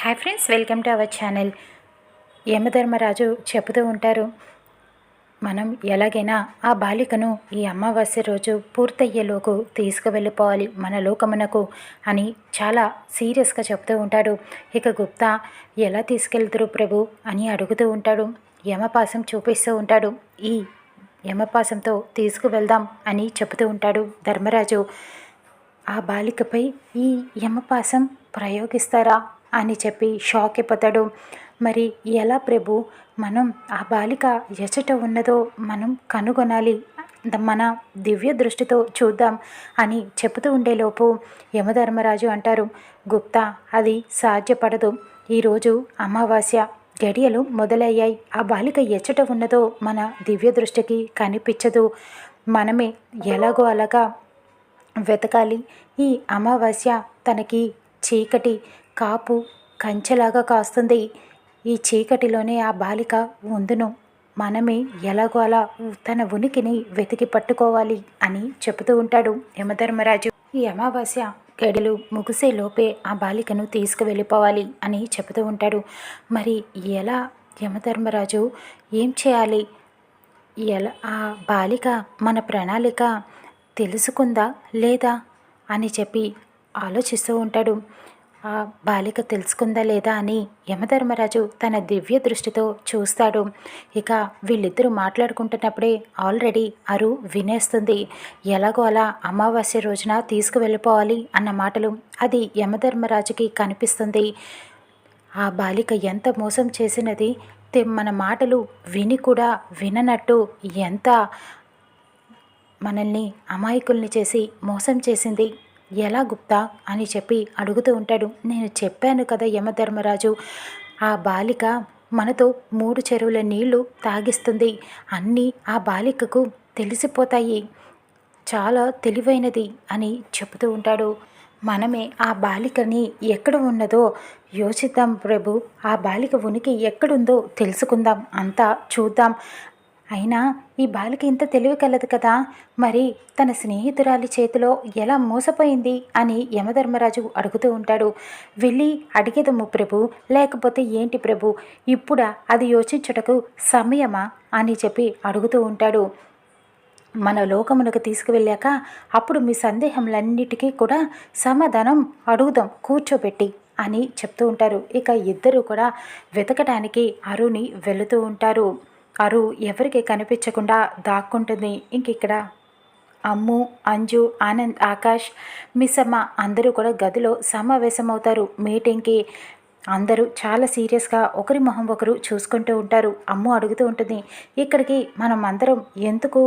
Hi friends welcome to our channel Yamadharmaraju చెబుతూ ఉంటారు మనం ఎలాగైనా ఆ బాలికను ఈ అమావాస్య రోజు పూర్తయ్యేలోకు తీసుకువెళ్ళిపోవాలి మన లోకమునకు అని చాలా సీరియస్గా చెప్తూ ఉంటాడు. ఇక గుప్తా ఎలా తీసుకెళ్తారు ప్రభు? అని అడుగుతూ ఉంటాడు. యమపాసం చూపిస్తూ ఉంటాడు. ఈ యమపాసంతో తీసుకువెళ్దాం అని చెబుతూ ఉంటాడు ధర్మరాజు. ఆ బాలికపై ఈ యమపాసం ప్రయోగిస్తారా? అని చెప్పి షాక్ అయిపోతాడు. మరి ఎలా ప్రభు? మనం ఆ బాలిక ఎచట ఉన్నదో మనం కనుగొనాలి. మన దివ్య దృష్టితో చూద్దాం అని చెబుతూ ఉండేలోపు యమధర్మరాజు అంటారు గుప్తా అది సాధ్యపడదు. ఈరోజు అమావాస్య. గడియలు మొదలయ్యాయి. ఆ బాలిక ఎచ్చట ఉన్నదో మన దివ్య దృష్టికి కనిపించదు. మనమే ఎలాగో అలాగా వెతకాలి. ఈ అమావాస్య తనకి చీకటి కాపు కంచెలాగా కాస్తుంది. ఈ చీకటిలోనే ఆ బాలిక ఉందును. మనమే ఎలాగో అలా తన ఉనికిని వెతికి పట్టుకోవాలి అని చెబుతూ ఉంటాడు యమధర్మరాజు. ఈ అమావాస్య గడిలు ముగిసే లోపే ఆ బాలికను తీసుకువెళ్ళిపోవాలి అని చెబుతూ ఉంటాడు. మరి ఎలా యమధర్మరాజు? ఏం చేయాలి? ఎలా ఆ బాలిక మన ప్రణాళిక తెలుసుకుందా లేదా అని చెప్పి ఆలోచిస్తూ ఉంటాడు. ఆ బాలిక తెలుసుకుందా లేదా అని యమధర్మరాజు తన దివ్య దృష్టితో చూస్తాడు. ఇక వీళ్ళిద్దరూ మాట్లాడుకుంటున్నప్పుడే ఆల్రెడీ అరు వినేస్తుంది. ఎలాగో అలా అమావాస్య రోజున తీసుకువెళ్ళిపోవాలి అన్న మాటలు అది యమధర్మరాజుకి కనిపిస్తుంది. ఆ బాలిక ఎంత మోసం చేసినది మన మాటలు విని కూడా విననట్టు ఎంత మనల్ని అమాయకుల్ని చేసి మోసం చేసింది. ఎలా గుప్తా అని చెప్పి అడుగుతూ ఉంటాడు. నేను చెప్పాను కదా యమధర్మరాజు ఆ బాలిక మనతో మూడు చెరువుల నీళ్ళు తాగిస్తుంది. అన్నీ ఆ బాలికకు తెలిసిపోతాయి. చాలా తెలివైనది అని చెబుతూ ఉంటాడు. మనమే ఆ బాలికని ఎక్కడ ఉన్నదో యోచిద్దాం ప్రభు. ఆ బాలిక ఉనికి ఎక్కడుందో తెలుసుకుందాం. అంతా చూద్దాం. అయినా ఈ బాలిక ఇంత తెలివి కలదు కదా. మరి తన స్నేహితురాలి చేతిలో ఎలా మోసపోయింది అని యమధర్మరాజు అడుగుతూ ఉంటాడు. వెళ్ళి అడిగేదము ప్రభు లేకపోతే ఏంటి ప్రభు? ఇప్పుడా అది యోచించుటకు సమయమా అని చెప్పి అడుగుతూ ఉంటాడు. మన లోకమునకు తీసుకువెళ్ళాక అప్పుడు మీ సందేహములన్నిటికీ కూడా సమాధానం అడుగుదాం కూర్చోబెట్టి అని చెప్తూ ఉంటారు. ఇక ఇద్దరు కూడా వెతకడానికి అరుని వెళుతూ ఉంటారు. అరు ఎవరికి కనిపించకుండా దాక్కుంటుంది. ఇంక ఇక్కడ అమ్ము అంజు ఆనంద్ ఆకాష్ మిస్సమ్మ అందరూ కూడా గదిలో సమావేశమవుతారు. మీటింగ్కి అందరూ చాలా సీరియస్గా ఒకరి మొహం ఒకరు చూసుకుంటూ ఉంటారు. అమ్ము అడుగుతూ ఉంటుంది ఇక్కడికి మనం అందరం ఎందుకు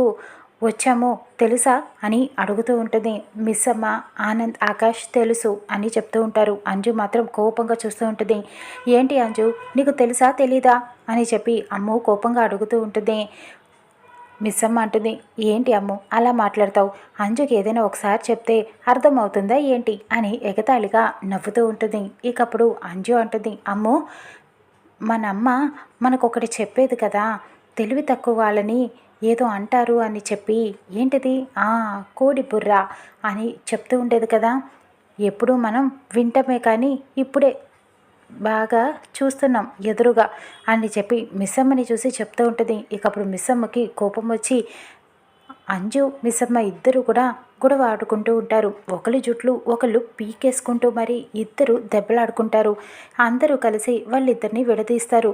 వచ్చామో తెలుసా అని అడుగుతూ ఉంటుంది. మిస్ అమ్మ ఆనంద్ ఆకాష్ తెలుసు అని చెప్తూ ఉంటారు. అంజు మాత్రం కోపంగా చూస్తూ ఉంటుంది. ఏంటి అంజు నీకు తెలుసా తెలీదా? అని చెప్పి అమ్ము కోపంగా అడుగుతూ ఉంటుంది. మిస్ అమ్మ అంటుంది. ఏంటి అమ్ము అలా మాట్లాడతావు? అంజుకి ఏదైనా ఒకసారి చెప్తే అర్థమవుతుందా ఏంటి? అని ఎగతాళిగా నవ్వుతూ ఉంటుంది. ఇకప్పుడు అంజు అంటుంది. అమ్ము మన అమ్మ మనకొకటి చెప్పేది కదా తెలివి తక్కువ వాళ్ళని ఏదో అంటారు అని చెప్పి ఏంటిది? ఆ కోడి బుర్ర అని చెప్తూ ఉండేది కదా. ఎప్పుడూ మనం వింటమే కానీ ఇప్పుడే బాగా చూస్తున్నాం ఎదురుగా అని చెప్పి మిస్సమ్మని చూసి చెప్తూ ఉంటుంది. ఇక అప్పుడు మిస్సమ్మకి కోపం వచ్చి అంజు మిస్సమ్మ ఇద్దరు కూడా గొడవ ఆడుకుంటూ ఉంటారు. ఒకరి జుట్లు ఒకళ్ళు పీకేసుకుంటూ మరి ఇద్దరు దెబ్బలాడుకుంటారు. అందరూ కలిసి వాళ్ళిద్దరిని విడదీస్తారు.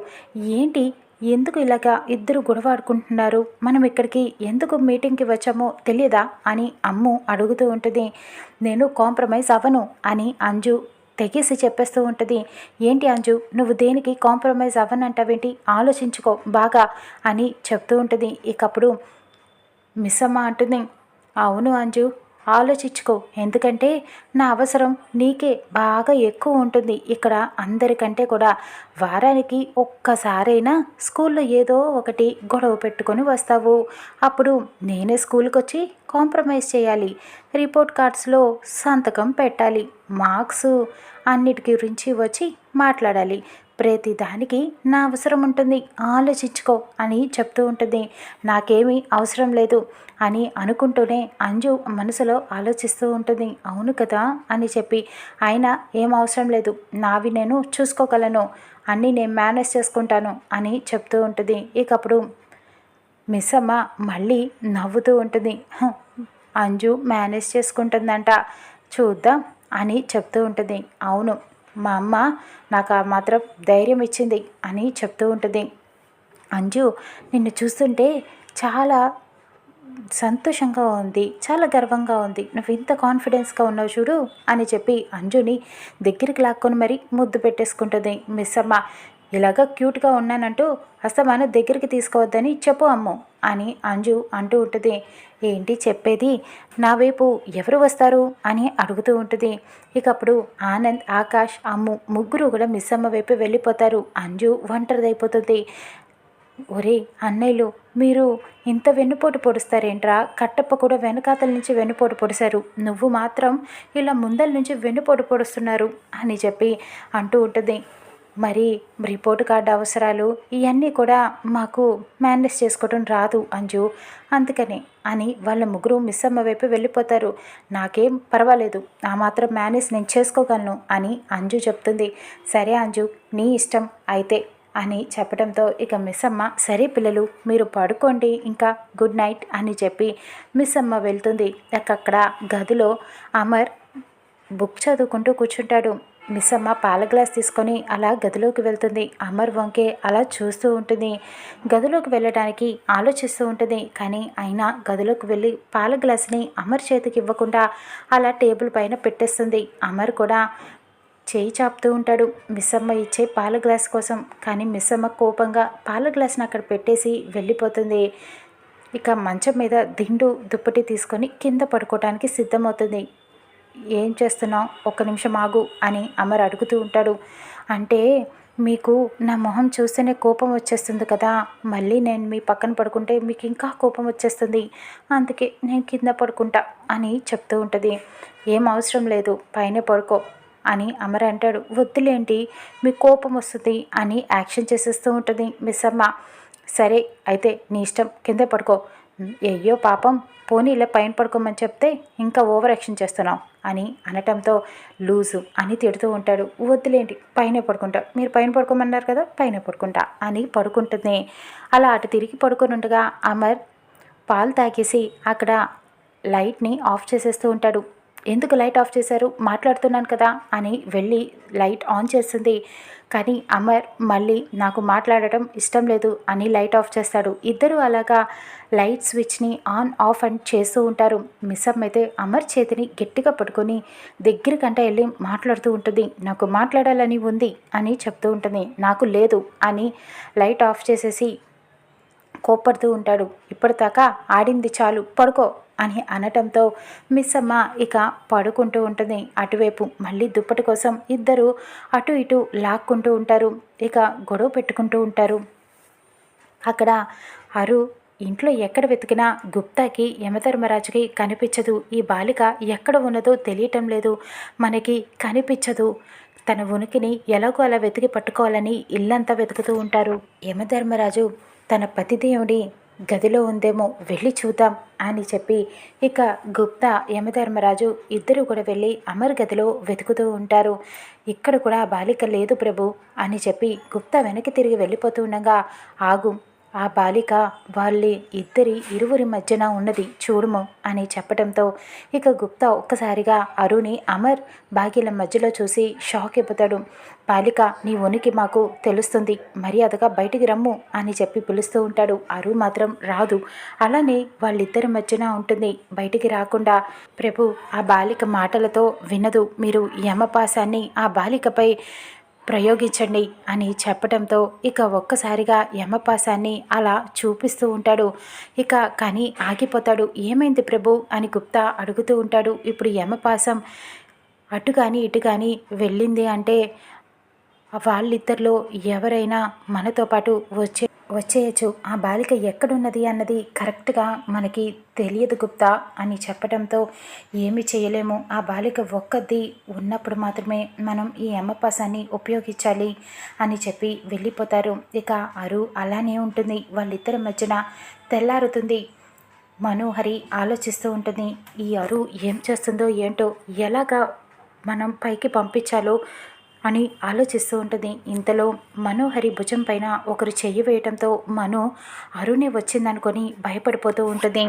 ఏంటి ఎందుకు ఇలాగా ఇద్దరు గొడవ ఆడుకుంటున్నారు? మనం ఇక్కడికి ఎందుకు మీటింగ్కి వచ్చామో తెలియదా? అని అమ్ము అడుగుతూ ఉంటుంది. నేను కాంప్రమైజ్ అవ్వను అని అంజు తెగేసి చెప్పేస్తూ ఉంటుంది. ఏంటి అంజు నువ్వు దేనికి కాంప్రమైజ్ అవ్వనంటావేంటి? ఆలోచించుకో బాగా అని చెప్తూ ఉంటుంది. ఇకప్పుడు మిస్ అమ్మ అంటుంది. అవును అంజు ఆలోచించుకో. ఎందుకంటే నా అవసరం నీకే బాగా ఎక్కువ ఉంటుంది. ఇక్కడ అందరికంటే కూడా వారానికి ఒక్కసారైనా స్కూల్లో ఏదో ఒకటి గొడవ పెట్టుకొని వస్తావు. అప్పుడు నేనే స్కూల్కి వచ్చి కాంప్రమైజ్ చేయాలి. రిపోర్ట్ కార్డ్స్లో సంతకం పెట్టాలి. మార్క్స్ అన్నిటి గురించి వచ్చి మాట్లాడాలి. ప్రతి దానికి నా అవసరం ఉంటుంది. ఆలోచించుకో అని చెప్తూ ఉంటుంది. నాకేమీ అవసరం లేదు అని అనుకుంటూనే అంజు మనసులో ఆలోచిస్తూ ఉంటుంది. అవును కదా అని చెప్పి. ఆయన ఏం అవసరం లేదు. నావి నేను చూసుకోగలను. అన్నీ నేను మేనేజ్ చేసుకుంటాను అని చెప్తూ ఉంటుంది. ఇకప్పుడు మిస్ అమ్మ మళ్ళీ నవ్వుతూ ఉంటుంది. అంజు మేనేజ్ చేసుకుంటుందంట. చూద్దాం అని చెప్తూ ఉంటుంది. అవును మా అమ్మ నాకు ఆ మాత్రం ధైర్యం ఇచ్చింది అని చెప్తూ ఉంటుంది. అంజు నిన్ను చూస్తుంటే చాలా సంతోషంగా ఉంది చాలా గర్వంగా ఉంది. నువ్వు ఇంత కాన్ఫిడెన్స్గా ఉన్నావు చూడు అని చెప్పి అంజుని దగ్గరికి లాక్కొని మరి ముద్దు పెట్టేసుకుంటుంది. మిస్ అమ్మ ఇలాగ క్యూట్గా ఉన్నానంటూ అస్తమాను దగ్గరికి తీసుకోవద్దని చెప్పు అమ్ము అని అంజు అంటూ ఉంటుంది. ఏంటి చెప్పేది? నా వైపు ఎవరు వస్తారు? అని అడుగుతూ ఉంటుంది. ఇక అప్పుడు ఆనంద్ ఆకాష్ అమ్ము ముగ్గురు కూడా మిస్ అమ్మ వైపు వెళ్ళిపోతారు. అంజు ఒంటరిదైపోతుంది. ఒరే అన్నయ్యలు మీరు ఇంత వెన్నుపోటు పొడుస్తారేంట్రా? కట్టప్ప కూడా వెనకాతల నుంచి వెన్నుపోటు పొడిశారు. నువ్వు మాత్రం ఇలా ముందల నుంచి వెన్నుపోటు పొడుస్తున్నారు అని చెప్పి అంటూ ఉంటుంది. మరి రిపోర్ట్ కార్డు అవసరాలు ఇవన్నీ కూడా మాకు మేనేజ్ చేసుకోవడం రాదు అంజు. అందుకని అని వాళ్ళ ముగ్గురు మిస్ అమ్మ వైపు వెళ్ళిపోతారు. నాకేం పర్వాలేదు ఆ మాత్రం మేనేజ్ నేను చేసుకోగలను అని అంజు చెప్తుంది. సరే అంజు నీ ఇష్టం అయితే అని చెప్పడంతో ఇక మిస్ అమ్మ సరే పిల్లలు మీరు పడుకోండి ఇంకా గుడ్ నైట్ అని చెప్పి మిస్ అమ్మ వెళ్తుంది. అక్కడ గదిలో అమర్ బుక్ చదువుకుంటూ కూర్చుంటాడు. మిస్సమ్మ పాల గ్లాస్ తీసుకొని అలా గదిలోకి వెళ్తుంది. అమర్ వంకే అలా చూస్తూ ఉంటుంది. గదిలోకి వెళ్ళడానికి ఆలోచిస్తూ ఉంటుంది. కానీ అయినా గదిలోకి వెళ్ళి పాల గ్లాస్ని అమర్ చేతికి ఇవ్వకుండా అలా టేబుల్ పైన పెట్టేస్తుంది. అమర్ కూడా చేయి చాపుతూ ఉంటాడు. మిస్సమ్మ ఇచ్చే పాల గ్లాస్ కోసం. కానీ మిస్సమ్మ కోపంగా పాల గ్లాస్ని అక్కడ పెట్టేసి వెళ్ళిపోతుంది. ఇక మంచం మీద దిండు దుప్పటి తీసుకొని కింద పడుకోవడానికి సిద్ధమవుతుంది. ఏం చేస్తున్నావు? ఒక్క నిమిషం ఆగు అని అమర్ అడుగుతూ ఉంటాడు. అంటే మీకు నా మొహం చూస్తేనే కోపం వచ్చేస్తుంది కదా. మళ్ళీ నేను మీ పక్కన పడుకుంటే మీకు ఇంకా కోపం వచ్చేస్తుంది. అందుకే నేను కింద పడుకుంటా అని చెప్తూ ఉంటుంది. ఏం అవసరం లేదు పైన పడుకో అని అమర్ అంటాడు. వద్దులేంటి మీ కోపం వస్తుంది అని యాక్షన్ చేసేస్తూ ఉంటుంది మిస్ అమ్మ. సరే అయితే నీ ఇష్టం కింద పడుకో. అయ్యో పాపం పోనీ ఇలా పైన పడుకోమని చెప్తే ఇంకా ఓవర్ యాక్షన్ చేస్తున్నావు అని అనటంతో లూజు అని తిడుతూ ఉంటాడు. వద్దులేంటి పైన పడుకుంటా. మీరు పైన పడుకోమన్నారు కదా పైన పడుకుంటా అని పడుకుంటుంది. అలా అటు తిరిగి పడుకొని ఉండగా అమర్ పాలు తాగేసి అక్కడ లైట్ని ఆఫ్ చేసేస్తూ ఉంటాడు. ఎందుకు లైట్ ఆఫ్ చేశారు? మాట్లాడుతున్నాను కదా అని వెళ్ళి లైట్ ఆన్ చేస్తుంది. కానీ అమర్ మళ్ళీ నాకు మాట్లాడటం ఇష్టం లేదు అని లైట్ ఆఫ్ చేస్తాడు. ఇద్దరు అలాగా లైట్ స్విచ్ని ఆన్ ఆఫ్ అని చేస్తూ ఉంటారు. మిస్సమ్ అయితే అమర్ చేతిని గట్టిగా పట్టుకొని దగ్గరికంటే వెళ్ళి మాట్లాడుతూ ఉంటుంది. నాకు మాట్లాడాలని ఉంది అని చెప్తూ ఉంటుంది. నాకు లేదు అని లైట్ ఆఫ్ చేసేసి కోప్పడుతూ ఉంటాడు. ఇప్పటిదాకా ఆడింది చాలు పడుకో అని అనటంతో మిస్ అమ్మ ఇక పడుకుంటూ ఉంటుంది. అటువైపు మళ్ళీ దుప్పటి కోసం ఇద్దరు అటు ఇటు లాక్కుంటూ ఉంటారు. ఇక గొడవ పెట్టుకుంటూ ఉంటారు. అక్కడ అరు ఇంట్లో ఎక్కడ వెతికినా గుప్తాకి యమధర్మరాజుకి కనిపించదు. ఈ బాలిక ఎక్కడ ఉన్నదో తెలియటం లేదు. మనకి కనిపించదు. తన ఉనికిని ఎలాగో అలా వెతికి పట్టుకోవాలని ఇల్లంతా వెతుకుతూ ఉంటారు. యమధర్మరాజు తన పతిదేవుడి గదిలో ఉందేమో వెళ్ళి చూద్దాం అని చెప్పి ఇక గుప్తా యమధర్మరాజు ఇద్దరు కూడా వెళ్ళి అమర్ గదిలో వెతుకుతూ ఉంటారు. ఇక్కడ కూడా బాలిక లేదు ప్రభు అని చెప్పి గుప్తా వెనక్కి తిరిగి వెళ్ళిపోతూ ఉండగా ఆగు ఆ బాలిక వాళ్ళ ఇద్దరి ఇరువురి మధ్యన ఉన్నది చూడుము అని చెప్పడంతో ఇక గుప్తా ఒక్కసారిగా అరుణి అమర్ బాగిల మధ్యలో చూసి షాక్ అయిపోతాడు. బాలిక నీ ఉనికి మాకు తెలుస్తుంది. మర్యాదగా బయటికి రమ్ము అని చెప్పి పిలుస్తూ ఉంటాడు. అరు మాత్రం రాదు. అలానే వాళ్ళిద్దరి మధ్యన ఉంటుంది. బయటికి రాకుండా ప్రభు ఆ బాలిక మాటలతో వినదు. మీరు యమపాసాన్ని ఆ బాలికపై ప్రయోగించండి అని చెప్పడంతో ఇక ఒక్కసారిగా యమపాసాన్ని అలా చూపిస్తూ ఉంటాడు. ఇక కానీ ఆగిపోతాడు. ఏమైంది ప్రభు? అని గుప్తా అడుగుతూ ఉంటాడు. ఇప్పుడు యమపాసం అటు కానీ ఇటు కానీ వెళ్ళింది అంటే వాళ్ళిద్దరిలో ఎవరైనా మనతో పాటు వచ్చే వచ్చేయచ్చు. ఆ బాలిక ఎక్కడున్నది అన్నది కరెక్ట్గా మనకి తెలియదు గుప్తా అని చెప్పడంతో ఏమి చేయలేము. ఆ బాలిక ఒక్కది ఉన్నప్పుడు మాత్రమే మనం ఈ ఎమ్మపాసాన్ని ఉపయోగించాలి అని చెప్పి వెళ్ళిపోతారు. ఇక అరు అలానే ఉంటుంది. వాళ్ళిద్దరి మధ్యన తెల్లారుతుంది. మనోహరి ఆలోచిస్తూ ఉంటుంది. ఈ అరు ఏం చేస్తుందో ఏంటో ఎలాగా మనం పైకి పంపించాలో అని ఆలోచిస్తూ ఉంటుంది. ఇంతలో మనోహరి భుజం పైన ఒకరు చెయ్యి వేయటంతో మను అరుణే వచ్చిందనుకొని భయపడిపోతూ ఉంటుంది.